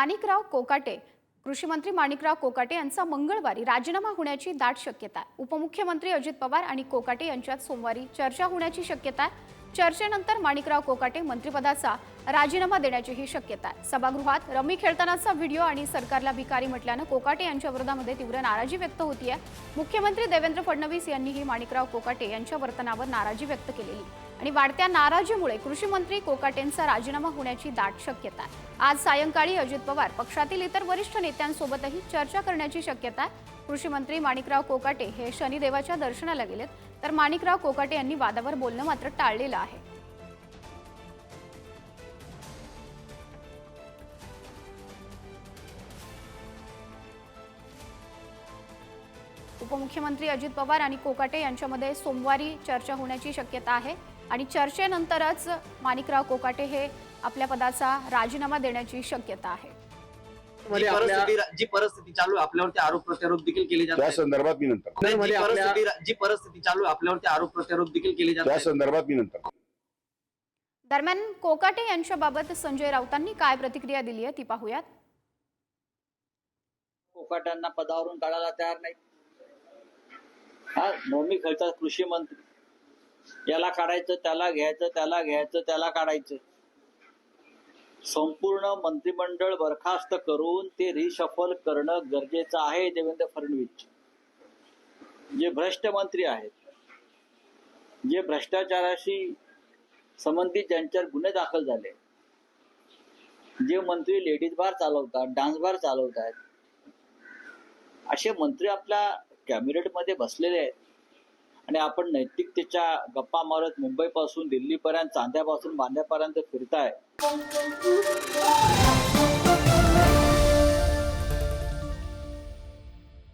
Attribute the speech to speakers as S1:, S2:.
S1: माणिकराव कोकाटे कृषी मंत्री माणिकराव कोकाटे यांचा मंगळवारी राजीनामा होण्याची दाट शक्यता आहे. उपमुख्यमंत्री अजित पवार आणि कोकाटे यांच्यात सोमवारी चर्चा होण्याची शक्यता आहे. चर्चेनंतर माणिकराव कोकाटे मंत्रिपदाचा राजीनामा देण्याचीही शक्यता आहे. सभागृहात रमी खेळतानाचा व्हिडिओ आणि सरकारला भिकारी म्हटल्यानं कोकाटे यांच्या विरोधामध्ये तीव्र नाराजी व्यक्त होतीये. मुख्यमंत्री देवेंद्र फडणवीस यांनीही माणिकराव कोकाटे यांच्या वर्तनावर नाराजी व्यक्त केलेली आणि वाढत्या नाराजीमुळे कृषी मंत्री कोकाटेंचा राजीनामा होण्याची दाट शक्यता आहे. आज सायंकाळी अजित पवार पक्षातील इतर वरिष्ठ नेत्यांसोबतही चर्चा करण्याची शक्यता आहे. कृषी मंत्री माणिकराव कोकाटे हे शनिदेवाच्या दर्शनाला गेलेत. तर माणिकराव कोकाटे यांनी वादावर बोलणं मात्र टाळलेलं आहे. उपमुख्यमंत्री अजित पवार आणि कोकाटे यांच्यामध्ये सोमवारी चर्चा होण्याची शक्यता आहे आणि चर्चेनंतरच माणिकराव कोकाटे हे आपल्या पदाचा राजीनामा देण्याची शक्यता आहे
S2: जी परिस्थिती जी परिस्थिती चालू आहे आपल्यावरती आरोप प्रत्यारोप देखील केले जात
S3: त्या
S2: आहेत.
S3: संदर्भात मी नंतर
S2: नाही, जी परिस्थिती जी परिस्थिती चालू आहे आपल्यावरती आरोप प्रत्यारोप देखील केले जात
S3: त्या
S2: आहेत.
S3: संदर्भात मी नंतर
S1: दरम्यान कोकाटे यांच्याबाबत संजय राऊतांनी काय प्रतिक्रिया दिली आहे ती पाहूयात
S4: कोकाटांना पदावरून काढायला तयार नाही हा नेहमी खेळतात कृषी मंत्री. याला काढायचं त्याला घ्यायचं त्याला घ्यायचं त्याला काढायचं. संपूर्ण मंत्रिमंडळ बरखास्त करून ते रिशफल करणं गरजेचं आहे देवेंद्र फडणवीस जे भ्रष्ट मंत्री आहेत जे भ्रष्टाचाराशी संबंधित ज्यांच्यावर गुन्हे दाखल झाले जे मंत्री लेडीज बार चालवतात डान्स बार चालवतात असे मंत्री आपल्या कॅबिनेटमध्ये बसलेले आहेत. आणि आपण नैतिकतेच्या गप्पा मारत मुंबईपासून दिल्लीपर्यंत चांद्यापासून बांद्यापर्यंत फिरताय.